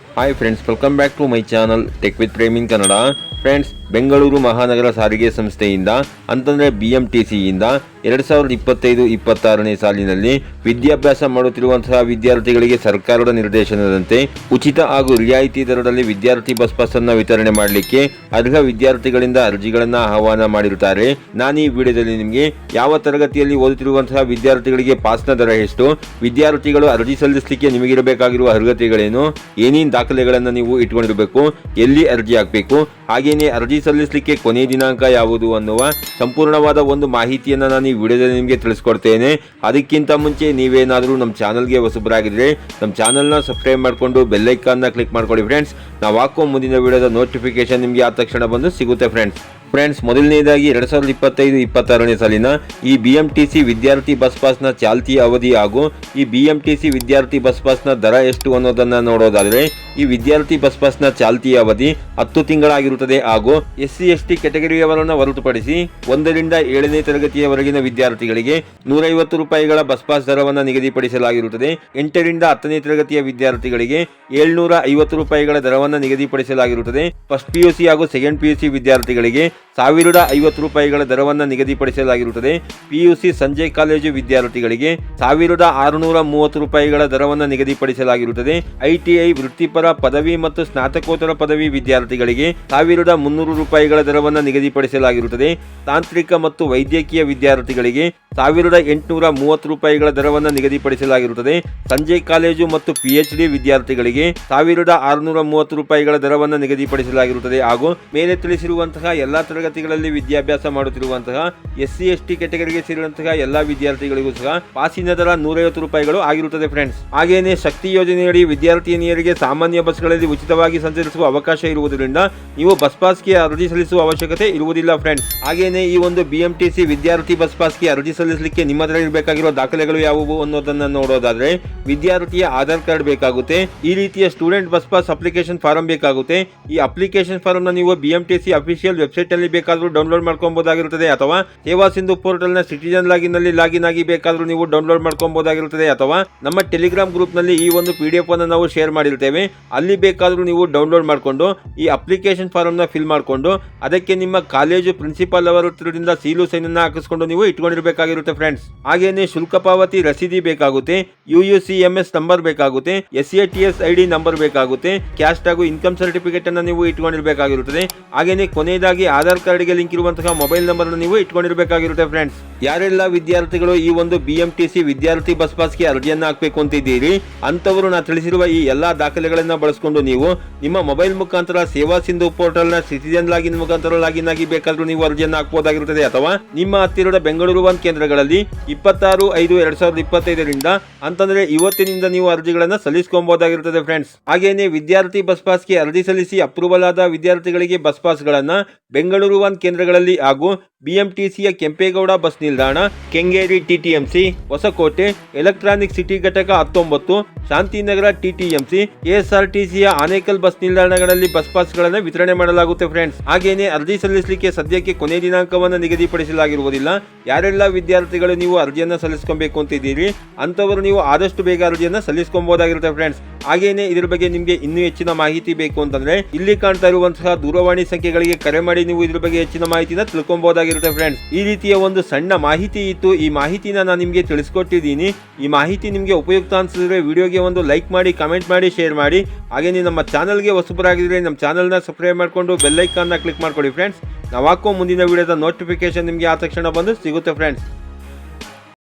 hi friends welcome back to my channel tech with ಪ್ರೇಮಿನ್ Kannada friends Bengaluru ಮಹಾನಗರ ಸಾರಿಗೆ ಸಂಸ್ಥೆಯಿಂದ, ಅಂತಂದರೆ ಬಿ ಎಂ ಟಿ ಸಿಯಿಂದ ಎರಡು ಸಾವಿರದ ಇಪ್ಪತ್ತೈದು ಇಪ್ಪತ್ತಾರನೇ ಸಾಲಿನಲ್ಲಿ ವಿದ್ಯಾಭ್ಯಾಸ ಮಾಡುತ್ತಿರುವಂತಹ ವಿದ್ಯಾರ್ಥಿಗಳಿಗೆ ಸರ್ಕಾರದ ನಿರ್ದೇಶನದಂತೆ ಉಚಿತ ಹಾಗೂ ರಿಯಾಯಿತಿ ದರದಲ್ಲಿ ವಿದ್ಯಾರ್ಥಿ ಬಸ್ ಪಾಸನ್ನು ವಿತರಣೆ ಮಾಡಲಿಕ್ಕೆ ಅರ್ಹ ವಿದ್ಯಾರ್ಥಿಗಳಿಂದ ಅರ್ಜಿಗಳನ್ನು ಆಹ್ವಾನ ಮಾಡಿರುತ್ತಾರೆ. ನಾನು ಈ ವಿಡಿಯೋದಲ್ಲಿ ನಿಮಗೆ ಯಾವ ತರಗತಿಯಲ್ಲಿ ಓದುತ್ತಿರುವಂತಹ ವಿದ್ಯಾರ್ಥಿಗಳಿಗೆ ಪಾಸ್ನ ದರ ಎಷ್ಟು, ವಿದ್ಯಾರ್ಥಿಗಳು ಅರ್ಜಿ ಸಲ್ಲಿಸಲಿಕ್ಕೆ ನಿಮಗಿರಬೇಕಾಗಿರುವ ಅರ್ಹತೆಗಳೇನು, ಏನೇನು ದಾಖಲೆಗಳನ್ನು ನೀವು ಇಟ್ಕೊಂಡಿರಬೇಕು, ಎಲ್ಲಿ ಅರ್ಜಿ ಹಾಕಬೇಕು ಹಾಗೆಯೇ ಅರ್ಜಿ ಸಲ್ಲಿಸಲಿಕ್ಕೆ ಕೊನೆಯ ದಿನಾಂಕ ಯಾವುದು ಅನ್ನುವ ಸಂಪೂರ್ಣವಾದ ಒಂದು ಮಾಹಿತಿಯನ್ನು ನಾನು ಈ ವಿಡಿಯೋದಲ್ಲಿ ನಿಮಗೆ ತಿಳಿಸ್ಕೊಡ್ತೇನೆ. ಅದಕ್ಕಿಂತ ಮುಂಚೆ ನೀವೇನಾದರೂ ನಮ್ಮ ಚಾನಲ್ಗೆ ಹೊಸಬರಾಗಿದ್ದರೆ ನಮ್ಮ ಚಾನಲ್ನ ಸಬ್ಸ್ಕ್ರೈಬ್ ಮಾಡಿಕೊಂಡು ಬೆಲ್ಲೈಕಾನ್ನ ಕ್ಲಿಕ್ ಮಾಡ್ಕೊಳ್ಳಿ ಫ್ರೆಂಡ್ಸ್. ನಾವು ಹಾಕೋ ಮುಂದಿನ ವಿಡಿಯೋದ ನೋಟಿಫಿಕೇಶನ್ ನಿಮಗೆ ಆದ ತಕ್ಷಣ ಬಂದು ಸಿಗುತ್ತೆ ಫ್ರೆಂಡ್ಸ್. ಫ್ರೆಂಡ್ಸ್, ಮೊದಲನೇದಾಗಿ ಎರಡು ಸಾವಿರದ ಇಪ್ಪತ್ತೈದು, ಇಪ್ಪತ್ತಾರನೇ ಸಾಲಿನ ಈ ಬಿ ಎಂ ಟಿ ಸಿ ವಿದ್ಯಾರ್ಥಿ ಬಸ್ ಪಾಸ್ನ ಚಾಲ್ತಿ ಅವಧಿ ಹಾಗೂ ಈ ಬಿ ಎಂ ಟಿ ಸಿ ವಿದ್ಯಾರ್ಥಿ ಬಸ್ ಪಾಸ್ನ ದರ ಎಷ್ಟು ಅನ್ನೋದನ್ನು ನೋಡೋದಾದರೆ, ಈ ವಿದ್ಯಾರ್ಥಿ ಬಸ್ ಪಾಸ್ನ ಚಾಲ್ತಿ ಅವಧಿ ಹತ್ತು ತಿಂಗಳಾಗಿರುತ್ತದೆ ಹಾಗೂ ಎಸ್ ಸಿ ಎಸ್ ಟಿ ಕೆಟಗರಿಯವರನ್ನು ಹೊರತುಪಡಿಸಿ ಒಂದರಿಂದ ಏಳನೇ ತರಗತಿಯವರೆಗಿನ ವಿದ್ಯಾರ್ಥಿಗಳಿಗೆ ನೂರೈವತ್ತು ರೂಪಾಯಿಗಳ ಬಸ್ ಪಾಸ್ ದರವನ್ನು ನಿಗದಿಪಡಿಸಲಾಗಿರುತ್ತದೆ. ಎಂಟರಿಂದ ಹತ್ತನೇ ತರಗತಿಯ ವಿದ್ಯಾರ್ಥಿಗಳಿಗೆ ಏಳ್ನೂರ ಐವತ್ತು ರೂಪಾಯಿಗಳ ದರವನ್ನು ನಿಗದಿಪಡಿಸಲಾಗಿರುತ್ತದೆ. ಫಸ್ಟ್ ಪಿ ಯು ಸಿ ಹಾಗೂ ಸೆಕೆಂಡ್ ಪಿ ಯು ಸಿ ವಿದ್ಯಾರ್ಥಿಗಳಿಗೆ ಸಾವಿರದ ಐವತ್ತು ರೂಪಾಯಿಗಳ ದರವನ್ನು ನಿಗದಿಪಡಿಸಲಾಗಿರುತ್ತದೆ. ಪಿಯುಸಿ ಸಂಜೆ ಕಾಲೇಜು ವಿದ್ಯಾರ್ಥಿಗಳಿಗೆ ಸಾವಿರದ ಆರುನೂರ ಮೂವತ್ತು ರೂಪಾಯಿಗಳ ದರವನ್ನು ನಿಗದಿಪಡಿಸಲಾಗಿರುತ್ತದೆ. ಐಟಿಐ ವೃತ್ತಿಪರ ಪದವಿ ಮತ್ತು ಸ್ನಾತಕೋತ್ತರ ಪದವಿ ವಿದ್ಯಾರ್ಥಿಗಳಿಗೆ ಸಾವಿರದ ಮುನ್ನೂರು ರೂಪಾಯಿಗಳ ದರವನ್ನು ನಿಗದಿಪಡಿಸಲಾಗಿರುತ್ತದೆ. ತಾಂತ್ರಿಕ ಮತ್ತು ವೈದ್ಯಕೀಯ ವಿದ್ಯಾರ್ಥಿಗಳಿಗೆ ಸಾವಿರದ ಎಂಟುನೂರ ಮೂವತ್ತು ರೂಪಾಯಿಗಳ ದರವನ್ನು ನಿಗದಿಪಡಿಸಲಾಗಿರುತ್ತದೆ. ಸಂಜೆ ಕಾಲೇಜು ಮತ್ತು ಪಿಎಚ್ ಡಿ ವಿದ್ಯಾರ್ಥಿಗಳಿಗೆ ಸಾವಿರದ ಆರುನೂರ ಮೂವತ್ತು ರೂಪಾಯಿಗಳ ದರವನ್ನು ನಿಗದಿಪಡಿಸಲಾಗಿರುತ್ತದೆ ಹಾಗೂ ಮೇಲೆ ತಿಳಿಸಿರುವಂತಹ ಎಲ್ಲಾ ತರಗತಿಗಳಲ್ಲಿ ವಿದ್ಯಾಭ್ಯಾಸ ಮಾಡುತ್ತಿರುವಂತಹ ಎಸ್ ಸಿ ಎಸ್ ಟಿ ಕೆಟಗರಿಗೆ ಸೇರಿದಂತಹ ಎಲ್ಲಾ ವಿದ್ಯಾರ್ಥಿಗಳಿಗೂ ಸಹ ಪಾಸಿನ ದರ ನೂರೈವತ್ತು ರೂಪಾಯಿಗಳು ಆಗಿರುತ್ತದೆ ಫ್ರೆಂಡ್ಸ್ ಹಾಗೆಯೇ ಶಕ್ತಿ ಯೋಜನೆಯಡಿ ವಿದ್ಯಾರ್ಥಿನಿಯರಿಗೆ ಸಾಮಾನ್ಯ ಬಸ್ಗಳಲ್ಲಿ ಉಚಿತವಾಗಿ ಸಂಚರಿಸುವ ಅವಕಾಶ ಇರುವುದರಿಂದ ನೀವು ಬಸ್ ಪಾಸ್ಗೆ ಅರ್ಜಿ ಸಲ್ಲಿಸುವ ಅವಶ್ಯಕತೆ ಇರುವುದಿಲ್ಲ ಫ್ರೆಂಡ್ಸ್ ಹಾಗೆಯೇ ಈ ಒಂದು ಬಿಎಂಟಿಸಿ ವಿದ್ಯಾರ್ಥಿ ಬಸ್ ಪಾಸ್ಗೆ ಅರ್ಜಿ ಸಲ್ಲಿಸಲಿಕ್ಕೆ ನಿಮ್ಮ ಇರಬೇಕಾಗಿರುವ ದಾಖಲೆಗಳು ಯಾವುವು ಅನ್ನೋದನ್ನ ನೋಡೋದಾದ್ರೆ ವಿದ್ಯಾರ್ಥಿಯ ಆಧಾರ್ ಕಾರ್ಡ್ ಬೇಕಾಗುತ್ತೆ, ಈ ರೀತಿಯ student bus pass application form ಬೇಕಾಗುತ್ತೆ. ಈ ಅಪ್ಲಿಕೇಶನ್ ಫಾರಂ ನೀವು B M T C official website ಅಲ್ಲಿ ಬೇಕಾದರೂ ಡೌನ್ಲೋಡ್ ಮಾಡ್ಕೊಬಹುದಾಗಿರುತ್ತದೆ ಅಥವಾ ಸೇವಾ ಸಿಂಧು ಪೋರ್ಟಲ್ನ ಸಿಟಿಜನ್ ಲಾಗಿನ್ನಲ್ಲಿ ಲಾಗಿನ್ ಆಗಿ ಬೇಕಾದರೂ ನೀವು ಡೌನ್ಲೋಡ್ ಮಾಡ್ಕೊಬಹುದಾಗಿರುತ್ತದೆ ಅಥವಾ ನಮ್ಮ ಟೆಲಿಗ್ರಾಮ್ ಗ್ರೂಪ್ನಲ್ಲಿ ಈ ಒಂದು ಪಿ ಡಿ ಅನ್ನು ನಾವು ಶೇರ್ ಮಾಡಿರ್ತೇವೆ. ಅಲ್ಲಿ ಬೇಕಾದರೂ ನೀವು ಡೌನ್ಲೋಡ್ ಮಾಡಿಕೊಂಡು ಈ ಅಪ್ಲಿಕೇಶನ್ ಫಾರ್ಮ್ನ ಫಿಲ್ ಮಾಡಿಕೊಂಡು ಅದಕ್ಕೆ ನಿಮ್ಮ ಕಾಲೇಜು ಪ್ರಿನ್ಸಿಪಾಲ್ ಅವರ ಹತ್ರದಿಂದ ಸೀಲು ಸೈನ್ ಅನ್ನು ಹಾಕಿಸಿಕೊಂಡು ನೀವು ಇಟ್ಕೊಂಡಿರಬೇಕಾಗಿರುತ್ತೆ ಫ್ರೆಂಡ್ಸ್. ಹಾಗೇನೆ ಶುಲ್ಕ ಪಾವತಿ ರಸೀದಿ ಬೇಕಾಗುತ್ತೆ U U C M S number ಬೇಕಾಗುತ್ತೆ S A T S I D number ಬೇಕಾಗುತ್ತೆ ಕ್ಯಾಸ್ಟ್ ಹಾಗೂ ಇನ್ಕಮ್ ಸರ್ಟಿಫಿಕೇಟ್ ಅನ್ನು ನೀವು ಇಟ್ಕೊಂಡಿರಬೇಕಾಗಿರುತ್ತದೆ. ಹಾಗೇನೆ ಕೊನೆಯದಾಗಿ ಆಧಾರ್ ಕಾರ್ಡ್ಗೆ ಲಿಂಕ್ ಇರುವಂತಹ ಮೊಬೈಲ್ ನಂಬರ್ ನೀವು ಇಟ್ಕೊಂಡಿರಬೇಕಾಗಿರುತ್ತೆ ಫ್ರೆಂಡ್ಸ್ ಯಾರೆಲ್ಲ ವಿದ್ಯಾರ್ಥಿಗಳು ಈ ಒಂದು ಬಿ ಎಂ ಟಿ ಸಿ ವಿದ್ಯಾರ್ಥಿ ಬಸ್ ಪಾಸ್ಗೆ ಅರ್ಜಿಯನ್ನು ಹಾಕಬೇಕು ಅಂತಿದ್ದೀರಿ ಅಂತವರು ನಾ ತಿಳಿಸಿರುವ ಈ ಎಲ್ಲಾ ದಾಖಲೆಗಳನ್ನ ಬಳಸಿಕೊಂಡು ನೀವು ನಿಮ್ಮ ಮೊಬೈಲ್ ಮುಖಾಂತರ ಸೇವಾ ಸಿಂಧು ಪೋರ್ಟಲ್ನ ಸಿಟಿಜನ್ ಲಾಗಿನ್ ಮುಖಾಂತರ ಲಾಗಿನ್ ಆಗಿ ಬೇಕಾದ್ರೂ ನೀವು ಅರ್ಜಿಯನ್ನು ಹಾಕಬಹುದಾಗಿರುತ್ತದೆ ಅಥವಾ ನಿಮ್ಮ ಹತ್ತಿರದ ಬೆಂಗಳೂರು ಒನ್ ಕೇಂದ್ರಗಳಲ್ಲಿ ಇಪ್ಪತ್ತಾರು ಐದು ಎರಡ್ ಸಾವಿರದ ಇಪ್ಪತ್ತೈದರಿಂದ, ಅಂತಂದ್ರೆ ಇವತ್ತಿನಿಂದ ನೀವು ಅರ್ಜಿಗಳನ್ನ ಸಲ್ಲಿಸ್ಕೊಬಹುದಾಗಿರುತ್ತದೆ ಫ್ರೆಂಡ್ಸ್ ಹಾಗೇನೆ ವಿದ್ಯಾರ್ಥಿ ಬಸ್ ಪಾಸ್ಗೆ ಅರ್ಜಿ ಸಲ್ಲಿಸಿ ಅಪ್ರೂವಲ್ ಆದ ವಿದ್ಯಾರ್ಥಿಗಳಿಗೆ ಬಸ್ ಪಾಸ್ಗಳನ್ನು ಬೆಂಗಳೂರು ಒನ್ ಕೇಂದ್ರಗಳಲ್ಲಿ ಹಾಗೂ ಬಿಎಂಟಿಸಿಯ ಕೆಂಪೇಗೌಡ ಬಸ್ ನಿಲ್ದಾಣ, Kengeri TTMC, Hosakote, electronic city ಘಟಕ ಹತ್ತೊಂಬತ್ತು, ಶಾಂತಿನಗರ ಟಿಟಿಎಂಸಿ ಕೆಎಸ್ಆರ್ಟಿಸಿಯ ಆನೇಕಲ್ ಬಸ್ ನಿಲ್ದಾಣಗಳಲ್ಲಿ ಬಸ್ ಪಾಸ್ಗಳನ್ನು ವಿತರಣೆ ಮಾಡಲಾಗುತ್ತೆ ಫ್ರೆಂಡ್ಸ್. ಹಾಗೇನೆ ಅರ್ಜಿ ಸಲ್ಲಿಸಲಿಕ್ಕೆ ಸದ್ಯಕ್ಕೆ ಕೊನೆ ದಿನಾಂಕವನ್ನು ನಿಗದಿಪಡಿಸಲಾಗಿರುವುದಿಲ್ಲ. ಯಾರೆಲ್ಲ ವಿದ್ಯಾರ್ಥಿಗಳು ನೀವು ಅರ್ಜಿಯನ್ನು ಸಲ್ಲಿಸ್ಕೊಬೇಕು ಅಂತಿದ್ದೀರಿ ಅಂತವರು ನೀವು ಆದಷ್ಟು ಬೇಗ ಅರ್ಜಿಯನ್ನು ಸಲ್ಲಿಸ್ಕೊಬಹುದಾಗಿರುತ್ತೆ ಫ್ರೆಂಡ್ಸ್. ಹಾಗೇನೆ ಇದರ ಬಗ್ಗೆ ನಿಮಗೆ ಇನ್ನೂ ಹೆಚ್ಚಿನ ಮಾಹಿತಿ ಬೇಕು ಅಂತಂದ್ರೆ, ಇಲ್ಲಿ ಕಾಣ್ತಾ ಇರುವಂತಹ ದೂರವಾಣಿ ಸಂಖ್ಯೆಗಳಿಗೆ ಕರೆ ಮಾಡಿ ನೀವು ಇದ್ರ ಬಗ್ಗೆ ಹೆಚ್ಚಿನ ಮಾಹಿತಿನ ತಿಳ್ಕೊಬಹುದಾಗಿರುತ್ತೆ ಫ್ರೆಂಡ್ಸ್ ಈ ರೀತಿಯ ಒಂದು ಸಣ್ಣ ಮಾಹಿತಿ ಇತ್ತು. ಈ ಮಾಹಿತಿನ ನಾನು ನಿಮಗೆ ತಿಳಿಸ್ಕೊಟ್ಟಿದ್ದೀನಿ. ಈ ಮಾಹಿತಿ ನಿಮಗೆ ಉಪಯುಕ್ತ ಅನ್ಸಿದ್ರೆ ವಿಡಿಯೋಗೆ ಒಂದು ಲೈಕ್ ಮಾಡಿ ಕಮೆಂಟ್ ಮಾಡಿ ಶೇರ್ ಮಾಡಿ. ಹಾಗೇನೆ ನಮ್ಮ ಚಾನಲ್ಗೆ ಹೊಸಬರಾಗಿದ್ರೆ ನಮ್ಮ ಚಾನಲ್ನ ಸಬ್ಸ್ಕ್ರೈಬ್ ಮಾಡಿಕೊಂಡು ಬೆಲ್ಲೈಕಾನ್ನ ಕ್ಲಿಕ್ ಮಾಡ್ಕೊಡಿ ಫ್ರೆಂಡ್ಸ್ ನಾವು ಹಾಕೋ ಮುಂದಿನ ವಿಡಿಯೋದ ನೋಟಿಫಿಕೇಶನ್ ನಿಮಗೆ ಆ ತಕ್ಷಣ ಬಂದು ಸಿಗುತ್ತೆ ಫ್ರೆಂಡ್ಸ್